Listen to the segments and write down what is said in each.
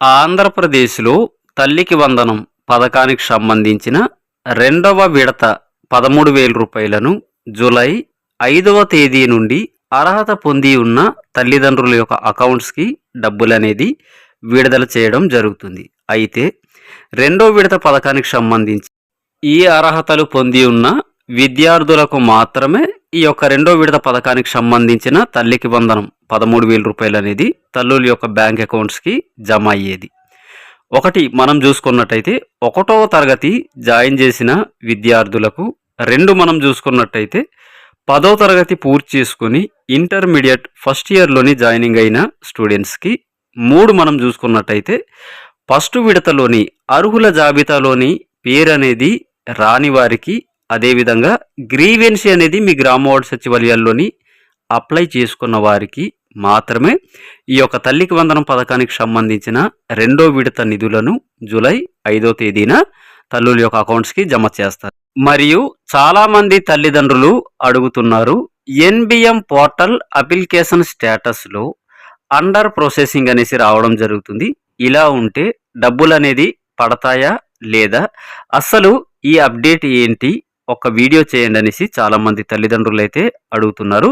ఆంధ్రప్రదేశ్లో తల్లికి వందనం పథకానికి సంబంధించిన రెండవ విడత పదమూడు వేల రూపాయలను జూలై ఐదవ తేదీ నుండి అర్హత పొంది ఉన్న తల్లిదండ్రుల యొక్క అకౌంట్స్కి డబ్బులు అనేది విడుదల చేయడం జరుగుతుంది. అయితే రెండో విడత పథకానికి సంబంధించి ఈ అర్హతలు పొంది ఉన్న విద్యార్థులకు మాత్రమే ఈ యొక్క రెండో విడత పథకానికి సంబంధించిన తల్లికి వందనం పదమూడు వేల రూపాయలు అనేది తల్లుల యొక్క బ్యాంక్ అకౌంట్స్కి జమ అయ్యేది. ఒకటి మనం చూసుకున్నట్టయితే ఒకటవ తరగతి జాయిన్ చేసిన విద్యార్థులకు రెండు మనం చూసుకున్నట్టయితే పదో తరగతి పూర్తి చేసుకుని ఇంటర్మీడియట్ ఫస్ట్ ఇయర్లోని జాయినింగ్ అయిన స్టూడెంట్స్కి మూడు మనం చూసుకున్నట్టయితే ఫస్ట్ విడతలోని అర్హుల జాబితాలోని పేరు అనేది రాని వారికి అదేవిధంగా గ్రీవెన్సీ అనేది మీ గ్రామ వార్డు సచివాలయాల్లోని అప్లై చేసుకున్న వారికి మాత్రమే ఈ యొక్క తల్లికి వందనం పథకానికి సంబంధించిన రెండో విడత నిధులను జూలై ఐదో తేదీన తల్లుల యొక్క అకౌంట్స్కి జమ చేస్తారు. మరియు చాలామంది తల్లిదండ్రులు అడుగుతున్నారు ఎన్బిఎం పోర్టల్ అప్లికేషన్ స్టేటస్లో అండర్ ప్రాసెసింగ్ అనేసి రావడం జరుగుతుంది. ఇలా ఉంటే డబ్బులు అనేది పడతాయా లేదా? అసలు ఈ అప్డేట్ ఏంటి? ఒక వీడియో చేయండి అనేసి చాలామంది తల్లిదండ్రులు అయితే అడుగుతున్నారు.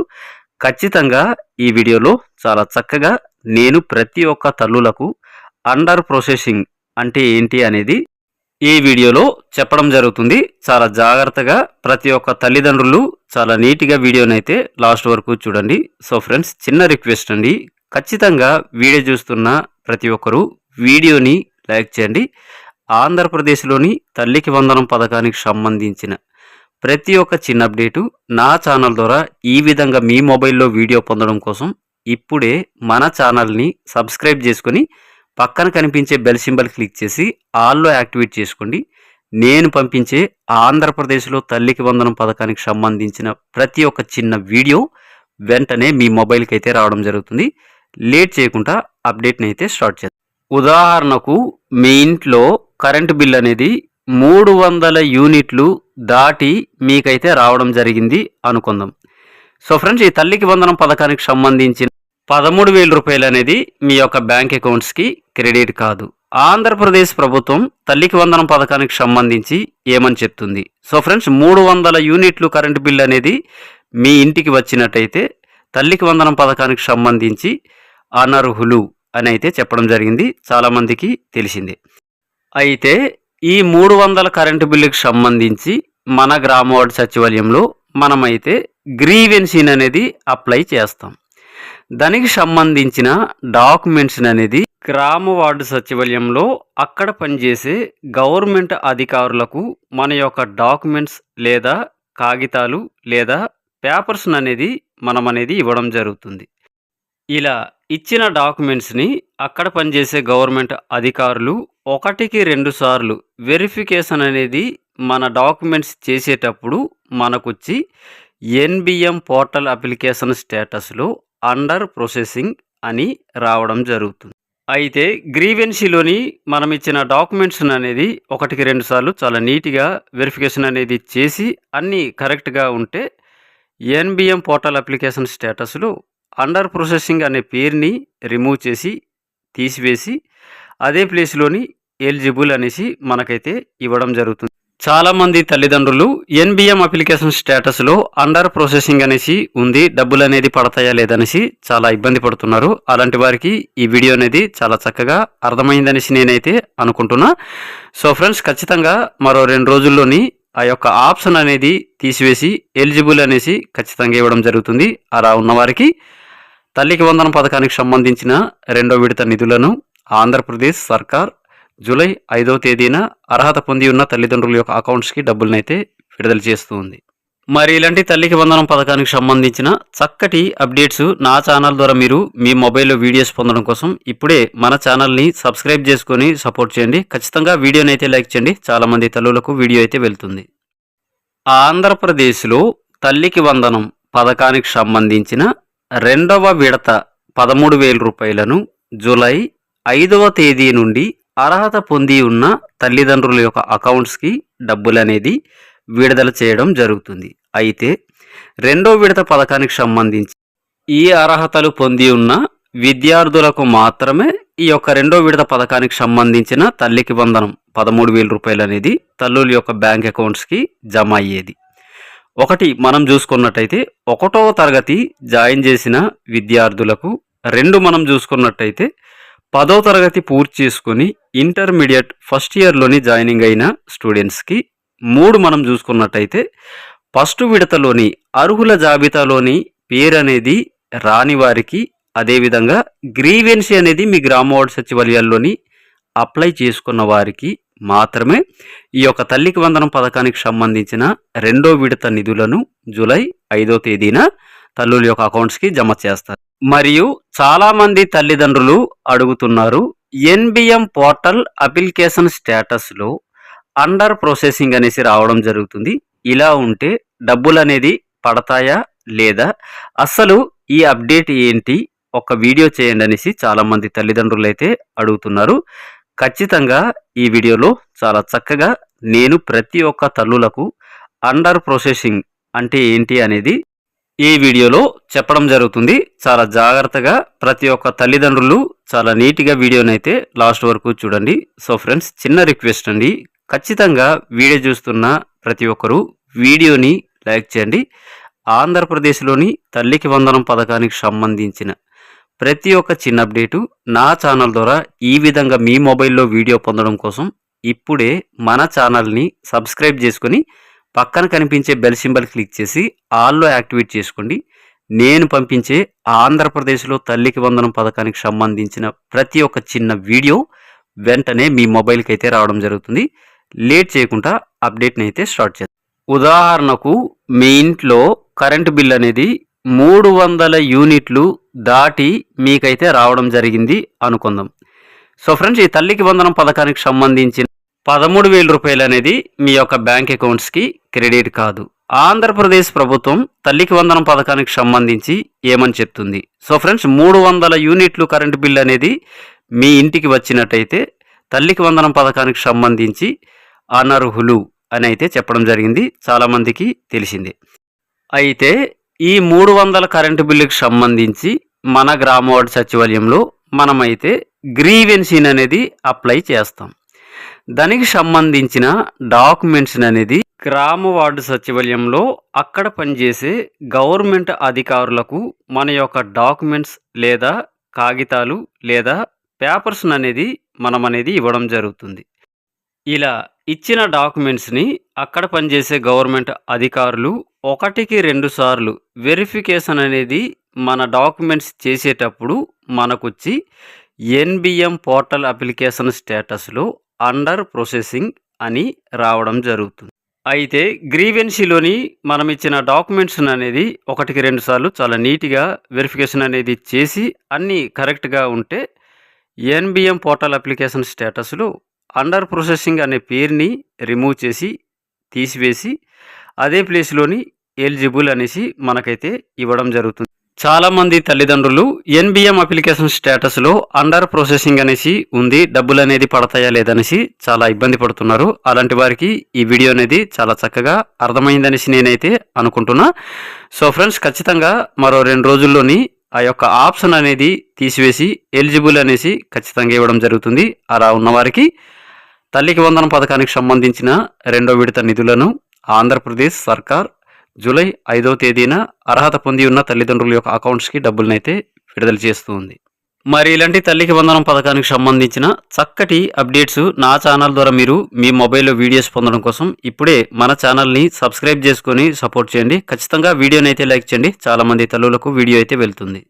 ఖచ్చితంగా ఈ వీడియోలో చాలా చక్కగా నేను ప్రతి ఒక్క తల్లులకు అండర్ ప్రోసెసింగ్ అంటే ఏంటి అనేది ఈ వీడియోలో చెప్పడం జరుగుతుంది. చాలా జాగ్రత్తగా ప్రతి ఒక్క తల్లిదండ్రులు చాలా నీట్గా వీడియోనైతే లాస్ట్ వరకు చూడండి. సో ఫ్రెండ్స్ చిన్న రిక్వెస్ట్ అండి. ఖచ్చితంగా వీడియో చూస్తున్న ప్రతి ఒక్కరూ వీడియోని లైక్ చేయండి. ఆంధ్రప్రదేశ్లోని తల్లికి వందనం పథకానికి సంబంధించిన ప్రతి ఒక్క చిన్న అప్డేటు నా ఛానల్ ద్వారా ఈ విధంగా మీ మొబైల్లో వీడియో పొందడం కోసం ఇప్పుడే మన ఛానల్ని సబ్స్క్రైబ్ చేసుకొని పక్కన కనిపించే బెల్ సింబల్ క్లిక్ చేసి ఆల్లో యాక్టివేట్ చేసుకోండి. నేను పంపించే ఆంధ్రప్రదేశ్లో తల్లికి వందనం పథకానికి సంబంధించిన ప్రతి ఒక్క చిన్న వీడియో వెంటనే మీ మొబైల్కి అయితే రావడం జరుగుతుంది. లేట్ చేయకుండా అప్డేట్ని అయితే స్టార్ట్ చేద్దాం. ఉదాహరణకు మీ ఇంట్లో కరెంటు బిల్ అనేది మూడు వందల యూనిట్లు దాటి మీకైతే రావడం జరిగింది అనుకుందాం. సో ఫ్రెండ్స్ ఈ తల్లికి వందనం పథకానికి సంబంధించిన పదమూడు వేల రూపాయలు అనేది మీ యొక్క బ్యాంక్ అకౌంట్స్కి క్రెడిట్ కాదు. ఆంధ్రప్రదేశ్ ప్రభుత్వం తల్లికి వందనం పథకానికి సంబంధించి ఏమని చెప్తుంది? సో ఫ్రెండ్స్ మూడు వందల యూనిట్లు కరెంటు బిల్ అనేది మీ ఇంటికి వచ్చినట్టయితే తల్లికి వందనం పథకానికి సంబంధించి అనర్హులు అని అయితే చెప్పడం జరిగింది. చాలామందికి తెలిసిందే. అయితే ఈ మూడు వందల కరెంటు బిల్లుకి సంబంధించి మన గ్రామ వార్డు సచివాలయంలో మనమైతే గ్రీవెన్సీని అనేది అప్లై చేస్తాం. దానికి సంబంధించిన డాక్యుమెంట్స్ అనేది గ్రామ వార్డు సచివాలయంలో అక్కడ పనిచేసే గవర్నమెంట్ అధికారులకు మన యొక్క డాక్యుమెంట్స్ లేదా కాగితాలు లేదా పేపర్స్ అనేది మనం అనేది ఇవ్వడం జరుగుతుంది. ఇలా ఇచ్చిన డాక్యుమెంట్స్ని అక్కడ పనిచేసే గవర్నమెంట్ అధికారులు ఒకటికి రెండు సార్లు వెరిఫికేషన్ అనేది మన డాక్యుమెంట్స్ చేసేటప్పుడు మనకొచ్చి ఎన్బిఎం పోర్టల్ అప్లికేషన్ స్టేటస్లో అండర్ ప్రొసెసింగ్ అని రావడం జరుగుతుంది. అయితే గ్రీవెన్సీలోని మనం ఇచ్చిన డాక్యుమెంట్స్ అనేది ఒకటికి రెండు సార్లు చాలా నీట్గా వెరిఫికేషన్ అనేది చేసి అన్నీ కరెక్ట్గా ఉంటే ఎన్బిఎం పోర్టల్ అప్లికేషన్ స్టేటస్లో అండర్ ప్రొసెసింగ్ అనే పేరుని రిమూవ్ చేసి తీసివేసి అదే ప్లేస్లోని ఎలిజిబుల్ అనేసి మనకైతే ఇవ్వడం జరుగుతుంది. చాలామంది తల్లిదండ్రులు ఎన్బిఎం అప్లికేషన్ స్టేటస్లో అండర్ ప్రాసెసింగ్ అనేసి ఉంది డబ్బులు అనేది పడతాయా లేదనేసి చాలా ఇబ్బంది పడుతున్నారు. అలాంటి వారికి ఈ వీడియో అనేది చాలా చక్కగా అర్థమైందనేసి నేనైతే అనుకుంటున్నా. సో ఫ్రెండ్స్ ఖచ్చితంగా మరో రెండు రోజుల్లోని ఆ యొక్క ఆప్షన్ అనేది తీసివేసి ఎలిజిబుల్ అనేసి ఖచ్చితంగా ఇవ్వడం జరుగుతుంది. అలా ఉన్నవారికి తల్లికి వందనం పథకానికి సంబంధించిన రెండో విడత నిధులను ఆంధ్రప్రదేశ్ సర్కార్ జూలై ఐదవ తేదీన అర్హత పొంది ఉన్న తల్లిదండ్రుల యొక్క అకౌంట్స్కి డబ్బులనైతే విడుదల చేస్తూ ఉంది మరి ఇలాంటి తల్లికి వందనం పథకానికి సంబంధించిన చక్కటి అప్డేట్స్ నా ఛానల్ ద్వారా మీరు మీ మొబైల్లో వీడియోస్ పొందడం కోసం ఇప్పుడే మన ఛానల్ని సబ్స్క్రైబ్ చేసుకొని సపోర్ట్ చేయండి. ఖచ్చితంగా వీడియోని అయితే లైక్ చేయండి. చాలామంది తల్లులకు వీడియో అయితే వెళ్తుంది. ఆంధ్రప్రదేశ్లో తల్లికి వందనం పథకానికి సంబంధించిన రెండవ విడత పదమూడు వేల రూపాయలను జూలై ఐదవ తేదీ నుండి అర్హత పొంది ఉన్న తల్లిదండ్రుల యొక్క అకౌంట్స్కి డబ్బులు అనేది విడుదల చేయడం జరుగుతుంది. అయితే రెండో విడత పథకానికి సంబంధించి ఈ అర్హతలు పొంది ఉన్న విద్యార్థులకు మాత్రమే ఈ యొక్క రెండో విడత పథకానికి సంబంధించిన తల్లికి వందనం పదమూడు వేల రూపాయలు అనేది తల్లుల యొక్క బ్యాంక్ అకౌంట్స్కి జమ అయ్యేది. ఒకటి మనం చూసుకున్నట్టయితే ఒకటో తరగతి జాయిన్ చేసిన విద్యార్థులకు రెండు మనం చూసుకున్నట్టయితే పదో తరగతి పూర్తి చేసుకుని ఇంటర్మీడియట్ ఫస్ట్ ఇయర్లోని జాయినింగ్ అయిన స్టూడెంట్స్కి మూడు మనం చూసుకున్నట్టయితే ఫస్ట్ విడతలోని అర్హుల జాబితాలోని పేరు అనేది రాని వారికి అదేవిధంగా గ్రీవెన్సీ అనేది మీ గ్రామ వార్డు సచివాలయాల్లోని అప్లై చేసుకున్న వారికి మాత్రమే ఈ యొక్క తల్లికి వందనం పథకానికి సంబంధించిన రెండో విడత నిధులను జూలై ఐదో తేదీన తల్లుల యొక్క అకౌంట్స్కి జమ చేస్తారు. మరియు చాలామంది తల్లిదండ్రులు అడుగుతున్నారు ఎన్బిఎం పోర్టల్ అప్లికేషన్ స్టేటస్లో అండర్ ప్రాసెసింగ్ అనేసి రావడం జరుగుతుంది. ఇలా ఉంటే డబ్బులు అనేది పడతాయా లేదా? అస్సలు ఈ అప్డేట్ ఏంటి? ఒక వీడియో చేయండి అనేసి చాలామంది తల్లిదండ్రులు అయితే అడుగుతున్నారు. ఖచ్చితంగా ఈ వీడియోలో చాలా చక్కగా నేను ప్రతి ఒక్క తల్లులకు అండర్ ప్రాసెసింగ్ అంటే ఏంటి అనేది ఈ వీడియోలో చెప్పడం జరుగుతుంది. చాలా జాగ్రత్తగా ప్రతి ఒక్క తల్లిదండ్రులు చాలా నీట్గా వీడియోనైతే లాస్ట్ వరకు చూడండి. సో ఫ్రెండ్స్ చిన్న రిక్వెస్ట్ అండి. ఖచ్చితంగా వీడియో చూస్తున్న ప్రతి ఒక్కరూ వీడియోని లైక్ చేయండి. ఆంధ్రప్రదేశ్లోని తల్లికి వందనం పథకానికి సంబంధించిన ప్రతి ఒక్క చిన్న అప్డేటు నా ఛానల్ ద్వారా ఈ విధంగా మీ మొబైల్లో వీడియో పొందడం కోసం ఇప్పుడే మన ఛానల్ని సబ్స్క్రైబ్ చేసుకొని పక్కన కనిపించే బెల్ సింబల్ క్లిక్ చేసి ఆల్లో యాక్టివేట్ చేసుకోండి. నేను పంపించే ఆంధ్రప్రదేశ్లో తల్లికి వందనం పథకానికి సంబంధించిన ప్రతి ఒక్క చిన్న వీడియో వెంటనే మీ మొబైల్కి అయితే రావడం జరుగుతుంది. లేట్ చేయకుండా అప్డేట్ని అయితే స్టార్ట్ చేద్దాం. ఉదాహరణకు మీ ఇంట్లో కరెంటు బిల్ అనేది మూడు వందల యూనిట్లు దాటి మీకైతే రావడం జరిగింది అనుకుందాం. సో ఫ్రెండ్స్ ఈ తల్లికి వందనం పథకానికి సంబంధించిన పదమూడు వేల రూపాయలు అనేది మీ యొక్క బ్యాంక్ అకౌంట్స్కి క్రెడిట్ కాదు ఆంధ్రప్రదేశ్ ప్రభుత్వం తల్లికి వందనం పథకానికి సంబంధించి ఏమని చెప్తుంది? సో ఫ్రెండ్స్ మూడు వందల యూనిట్లు కరెంటు బిల్ అనేది మీ ఇంటికి వచ్చినట్టయితే తల్లికి వందనం పథకానికి సంబంధించి అనర్హులు అని అయితే చెప్పడం జరిగింది. చాలామందికి తెలిసింది. అయితే ఈ మూడు వందల కరెంటు బిల్లుకి సంబంధించి మన గ్రామ వార్డు సచివాలయంలో మనమైతే గ్రీవెన్సీని అనేది అప్లై చేస్తాం. దానికి సంబంధించిన డాక్యుమెంట్స్ అనేది గ్రామ వార్డు సచివాలయంలో అక్కడ పనిచేసే గవర్నమెంట్ అధికారులకు మన యొక్క డాక్యుమెంట్స్ లేదా కాగితాలు లేదా పేపర్స్ అనేది మనం అనేది ఇవ్వడం జరుగుతుంది. ఇలా ఇచ్చిన డాక్యుమెంట్స్ని అక్కడ పనిచేసే గవర్నమెంట్ అధికారులు ఒకటికి రెండు సార్లు వెరిఫికేషన్ అనేది మన డాక్యుమెంట్స్ చేసేటప్పుడు మనకొచ్చి ఎన్బిఎం పోర్టల్ అప్లికేషన్ స్టేటస్లో అండర్ ప్రొసెసింగ్ అని రావడం జరుగుతుంది. అయితే గ్రీవెన్సీలోని మనం ఇచ్చిన డాక్యుమెంట్స్ అనేది ఒకటికి రెండు సార్లు చాలా నీట్గా వెరిఫికేషన్ అనేది చేసి అన్నీ కరెక్ట్గా ఉంటే ఎన్బిఎం పోర్టల్ అప్లికేషన్ స్టేటస్లో అండర్ ప్రాసెసింగ్ అనే పేరుని రిమూవ్ చేసి తీసివేసి అదే ప్లేస్లోని ఎలిజిబుల్ అనేసి మనకైతే ఇవ్వడం జరుగుతుంది. చాలామంది తల్లిదండ్రులు ఎన్బిఎం అప్లికేషన్ స్టేటస్లో అండర్ ప్రాసెసింగ్ అనేసి ఉంది డబ్బులు అనేది పడతాయా లేదనేసి చాలా ఇబ్బంది పడుతున్నారు. అలాంటి వారికి ఈ వీడియో అనేది చాలా చక్కగా అర్థమైందనేసి నేనైతే అనుకుంటున్నా. సో ఫ్రెండ్స్ ఖచ్చితంగా మరో రెండు రోజుల్లోని ఆ యొక్క ఆప్షన్ అనేది తీసివేసి ఎలిజిబుల్ అనేసి ఖచ్చితంగా ఇవ్వడం జరుగుతుంది. అలా ఉన్నవారికి తల్లికి వందనం పథకానికి సంబంధించిన రెండో విడత నిధులను ఆంధ్రప్రదేశ్ సర్కార్ జూలై ఐదవ తేదీన అర్హత పొంది ఉన్న తల్లిదండ్రుల యొక్క అకౌంట్స్కి డబ్బులనైతే విడుదల చేస్తూ ఉంది మరి ఇలాంటి తల్లికి వందనం పథకానికి సంబంధించిన చక్కటి అప్డేట్స్ నా ఛానల్ ద్వారా మీరు మీ మొబైల్లో వీడియోస్ పొందడం కోసం ఇప్పుడే మన ఛానల్ని సబ్స్క్రైబ్ చేసుకొని సపోర్ట్ చేయండి. ఖచ్చితంగా వీడియోని అయితే లైక్ చేయండి. చాలామంది తల్లులకు వీడియో అయితే వెళ్తుంది.